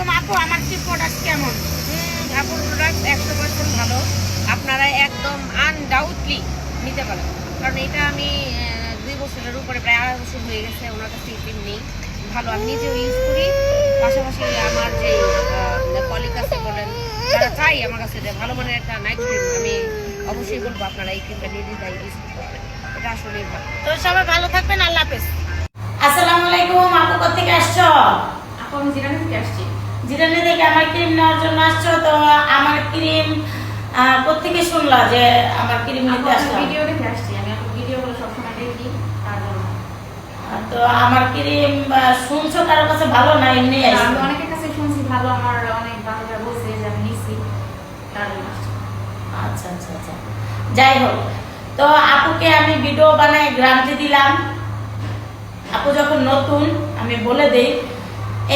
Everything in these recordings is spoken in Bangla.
আলাইকুম আপু আমার কি প্রোডাক্ট কেমন? আপুর প্রোডাক্ট একশো পার্সেন্ট ভালো। আপনারা একদম আনডাউটলি নিতে পারেন। কারণ এটা আমি দুই বছরের উপরে প্রায় আড়াই বছর হয়ে গেছে ওনার কাছে ক্রিম নেই। ভালো আমি নিজেও ইউজ করি। পাশাপাশি আমার যে কলিগ আছে বলেন যারা চাই আমার কাছে যে ভালো মানের একটা নাইট ক্রিম আমি অবশ্যই বলব আপনারা এই ক্রিমটা নিয়ে দিতে ইউজ করবেন। এটা আসলেই ভালো। তো সবাই ভালো থাকবেন আল্লাহ হাফেজ। আসসালামু আলাইকুম আপু কোথেকে আসছো? আপু আমি জিরানি থেকে আসছি। জিরানি থেকে আমার ক্রিম নেওয়ার জন্য আসছো তো আমার ক্রিম কোথেকে শুনলা যে আমার ক্রিম নিতে আসলাম? ভিডিও দেখে আসছি আমি আপনার ভিডিওগুলো সবসময় দেখি তো আমার ক্রিম শুনছো কারোর কাছে? ভালো না এমনি আমি অনেকের কাছে শুনছি ভালো আমার অনেক বান্ধবীরা বলছে যে আমি নিছি আচ্ছা আচ্ছা আচ্ছা। যাই হোক তো আপুকে আমি ভিডিও বানাই গ্রান্টি দিলাম। আপু যখন নতুন আমি বলে দেই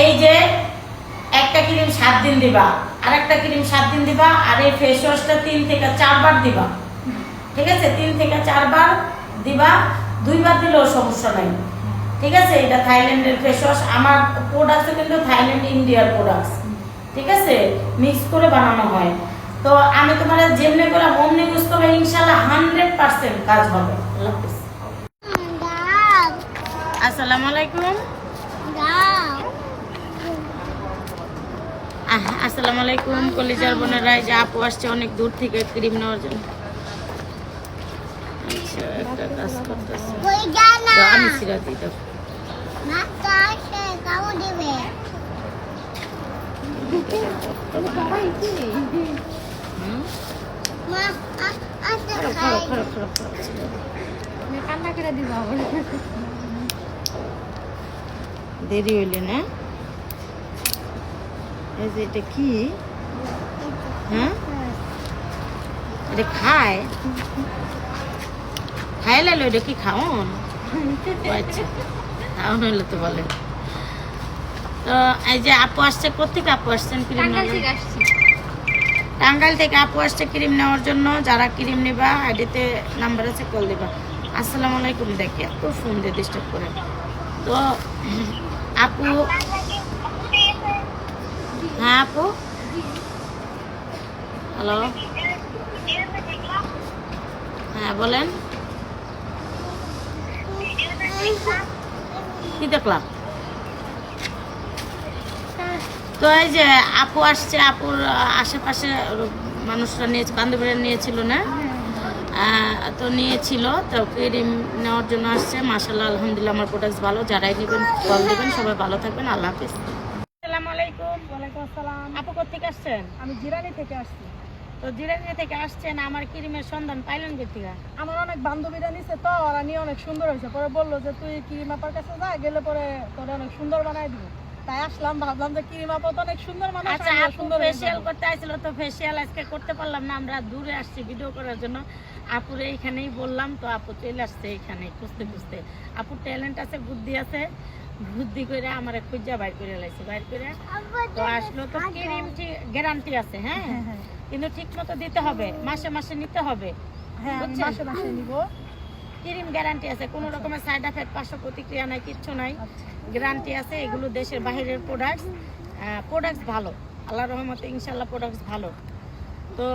এই যে একটা ক্রিম সাত দিন দিবা আর একটা ক্রিম সাত দিন দিবা আর এই ফেস ওয়াশটা তিন থেকে চারবার দিবা। ঠিক আছে? তিন থেকে চারবার দিবা দুইবার দিলেও সমস্যা নাই। ঠিক আছে? এটা থাইল্যান্ডের ফেস ওয়াশ আমার প্রোডাক্টস কিন্তু থাইল্যান্ড ইন্ডিয়ার প্রোডাক্টস ঠিক আছে? মিক্স করে বানানো হয়। তো আমি তোমার যেমনি করে অমনি ইউজ করবে ইনশাল্লাহ হান্ড্রেড পার্সেন্ট কাজ হবে। আসসালামু আলাইকুম। আসসালামু আলাইকুম কলিজার বোনেরা যে আপু আসছে অনেক দূর থেকে ক্রিম নেওয়ার জন্য। আচ্ছা একটা কাজ করতেছে। আমি সিরা দিই দাও হুম? খারাপ খারাপ খারাপ খারাপ খারাপ সিরা দাও। আমি কান্না করে দিব আবার দেরি হইলে না এই যে এটা কি হ্যাঁ এটা খায় খাই লাইলো এটা কি খাওন আচ্ছা খাওন হইলে তো বলে তো এই যে আপু আসছে কোথেকে আপু আসছেন ক্রিম টাঙ্গাইল থেকে টাঙ্গাইল থেকে আপু আসছে ক্রিম নেওয়ার জন্য। যারা ক্রিম নেবা আইডিতে নাম্বার আছে কল দিবা। আসসালামু আলাইকুম দেখি এত ফোন দিয়ে ডিস্টার্ব করে। তো আপু হ্যাঁ আপু? হ্যালো হ্যাঁ বলেন। কি দেখলাম? তো এই যে আপু আসছে, আপুর আশেপাশে মানুষরা নিয়েছে বান্ধবীরা নিয়েছিল না? তো নিয়েছিল, তো ক্রিম নেওয়ার জন্য আসছে। মাসাল্লাহ আলহামদুলিল্লাহ, আমার প্রোডাক্ট ভালো। যারাই নেবেন কল দেবেন সবাই ভালো থাকবেন। আল্লাহ হাফিজ। ওয়ালাইকুম আসসালাম। আপু কোথেকে আসছেন? আমি জিরানি থেকে আসছি। তো জিরানি থেকে আসছেন আমার ক্রিমের সন্ধান পাইলেন কোথেকে আমার অনেক বান্ধবীরা নিছে তো ওরা নিয়ে অনেক সুন্দর হয়েছে। পরে বলল যে তুই কিরিম আপার কাছে যা গেলে পরে তোরে অনেক সুন্দর বানাই দিব। তাই আসলাম ভাবলাম যে কিরিম আপা তো অনেক সুন্দর মানুষ আচ্ছা আপু করতে তো আজকে করতে পারলাম না আমরা দূরে আসছি ভিডিও করার জন্য। আপুরে এইখানেই বললাম তো আপু চলে আসছে এখানে খুঁজতে খুঁজতে। আপুর ট্যালেন্ট আছে বুদ্ধি আছে বুদ্ধি করে আমার খুঁজা বাইর করে লাইছে বাইর করে তো আসলো তো ক্রিম গ্যারান্টি আছে হ্যাঁ? হ্যাঁ, হ্যাঁ। কিন্তু ঠিক মতো দিতে হবে মাসে মাসে নিতে হবে হ্যাঁ মাসে মাসে নিব। ক্রিম গ্যারান্টি আছে কোনো রকমের সাইড এফেক্ট পার্শ্ব প্রতিক্রিয়া নাই কিচ্ছু নাই। আচ্ছা। গ্যারান্টি আছে এগুলো দেশের বাইরের প্রোডাক্টস প্রোডাক্টস ভালো। আল্লাহ রহমতে ইনশাল্লাহ প্রোডাক্টস ভালো। তো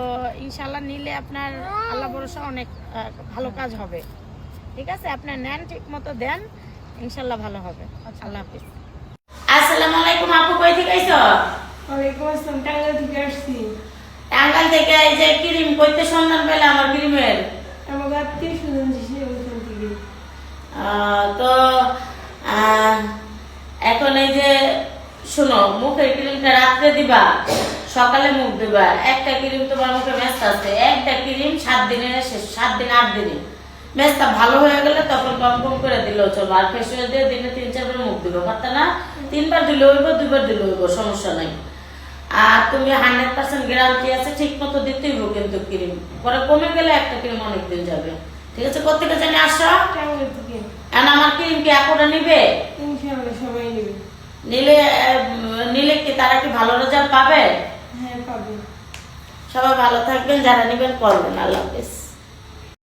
ইনশাল্লাহ নিলে আপনার আল্লাহ ভরসা অনেক ভালো কাজ হবে। ঠিক আছে? আপনার নেন ঠিক মতো দেন ইনশাল্লাহ ভালো হবে। আচ্ছা। আল্লাহ হাফিজ। আসসালামু আলাইকুম আপু কই থেকে আইছো? ওয়ালাইকুম আসসালাম টাঙ্গাইল থেকে আসছি। টাঙ্গাইল থেকে এই যে ক্রিম কইতে সন্ধান পেলে আমার ক্রিমের। ওইখান থেকে তো এখন এই যে, শোনো, মুখের ক্রিমটা রাত্রে দিবা, সকালে মুখ দিবা একটা ক্রিম তোমার মুখে আছে, একটা ক্রিম সাত দিনের শেষ, সাত দিন, আট দিনে মেস্তা ভালো হয়ে গেলে তখন কম কম করে দিলেও চলবে আর ফেসিয়াল দিয়ে দিনে তিন, চারবার মুখ দিবে না, তিনবার দিলে হইব, দুইবার দিলে হইব, সমস্যা নাই। আর তুমি হান্ড্রেড পার্সেন্ট গ্যারান্টি আছে ঠিক মতো দিতেই হোক কিন্তু ক্রিম পরে কমে গেলে একটা ক্রিম অনেক দিন যাবে। ঠিক আছে কোথেকে জানি আসো। এখন আমার ক্রিম কি একটা নেবে? নিলে নিলে কি তারা কি ভালো রেজাল্ট পাবে? হ্যাঁ পাবে। সবাই ভালো থাকবেন যারা নেবেন করবেন। আল্লাহ হাফেজ।